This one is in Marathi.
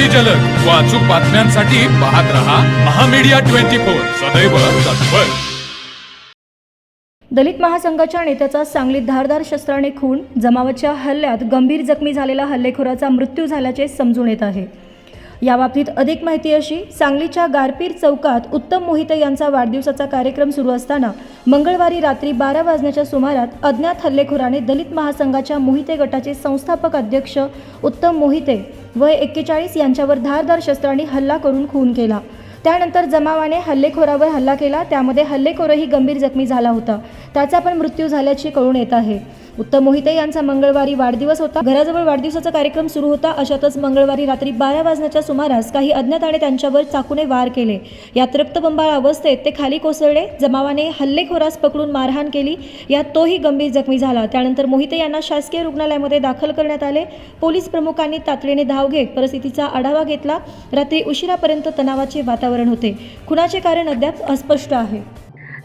अगदी जलद. व अचूक बातम्यांसाठी पाहत रहा महामीडिया ट्वेंटी फोर. सदैव तत्पर. दलित महासंघाच्या नेत्याचा सांगलीत धारदार शस्त्राने खून जमावाच्या हल्ल्यात गंभीर जखमी झालेला हल्लेखोराचा मृत्यू झाल्याचे समजून येत आहे. याबाबतीत अधिक माहिती अशी सांगलीच्या गारपीर चौकात उत्तम मोहिते यांचा वाढदिवसाचा कार्यक्रम सुरू असताना मंगळवारी रात्री बारा वाजण्याच्या सुमारात अज्ञात हल्लेखोराने दलित महासंघाच्या मोहिते गटाचे संस्थापक अध्यक्ष उत्तम मोहिते वय एक्केचाळीस यांच्यावर धारदार शस्त्रांनी हल्ला करून खून केला. त्यानंतर जमावाने हल्लेखोरावर हल्ला केला. त्यामध्ये हल्लेखोरही गंभीर जखमी झाला होता. त्याचा पण मृत्यू झाल्याचे कळून येत आहे. उत्तम मोहिते यांचा मंगळवारी वाढदिवस होता. घराजवळ वाढदिवसाचा कार्यक्रम सुरू होता. अशातच मंगळवारी रात्री बारा वाजण्याच्या सुमारास काही अज्ञाताने त्यांच्यावर चाकूने वार केले. यात रक्तबंबाळ अवस्थेत ते खाली कोसळले. जमावाने हल्लेखोरास पकडून मारहाण केली. यात तोही गंभीर जखमी झाला. त्यानंतर मोहिते यांना शासकीय रुग्णालयामध्ये दाखल करण्यात आले. पोलीस प्रमुखांनी तातडीने धाव घेत परिस्थितीचा आढावा घेतला. रात्री उशिरापर्यंत तणावाचे वातावरण होते. खुनाचे कारण अद्याप अस्पष्ट आहे.